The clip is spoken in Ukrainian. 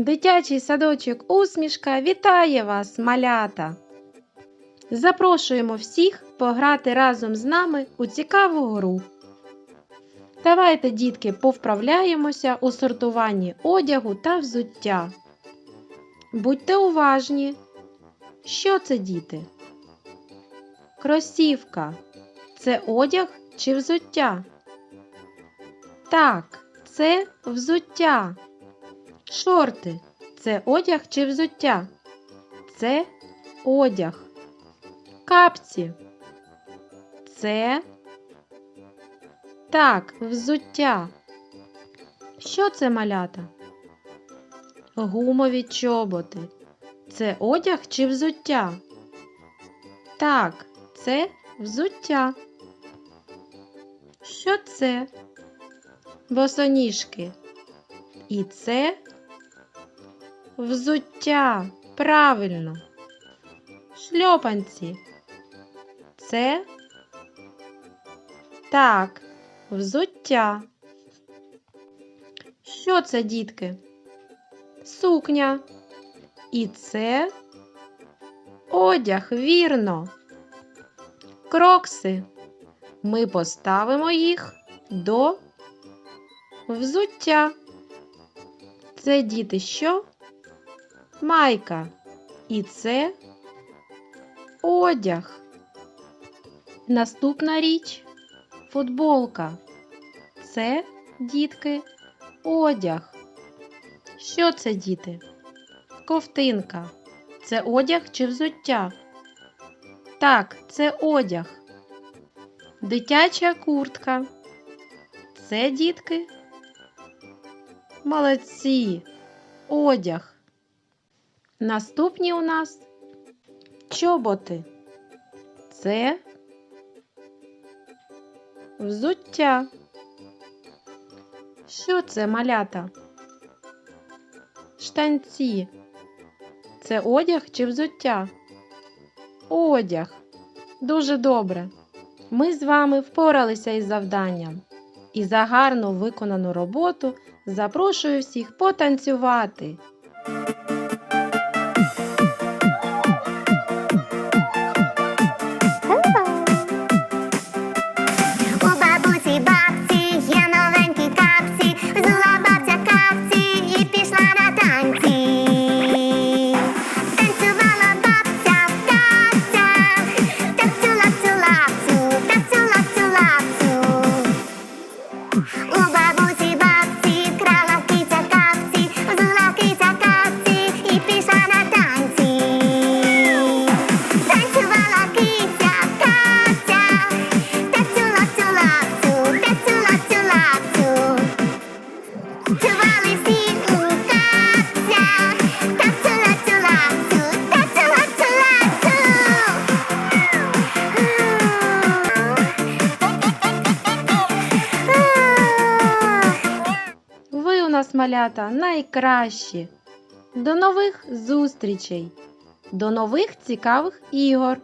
Дитячий садочок усмішка вітає вас, малята! Запрошуємо всіх пограти разом з нами у цікаву гру. Давайте, дітки, повправляємося у сортуванні одягу та взуття. Будьте уважні. Що це, діти? Кросівка це одяг чи взуття? Так, це взуття. Шорти це одяг чи взуття? Це одяг. Капці. Це так, взуття. Що це малята? Гумові чоботи. Це одяг чи взуття? Так, це взуття. Що це? Босоніжки. І це взуття. Правильно. Шльопанці. Це так, взуття. Що це, дітки? Сукня. І це одяг, вірно. Крокси. Ми поставимо їх до взуття. Це діти що? Майка. І це одяг. Наступна річ футболка. Це, дітки, одяг. Що це, діти? Ковтинка. Це одяг чи взуття? Так, це одяг. Дитяча куртка. Це дітки. Молодці. Одяг. Наступні у нас чоботи. Це взуття. Що це малята? Штанці. Це одяг чи взуття? Одяг. Дуже добре. Ми з вами впоралися із завданням. І за гарно виконану роботу запрошую всіх потанцювати. У малята найкращі. До нових зустрічей, до нових цікавих ігор.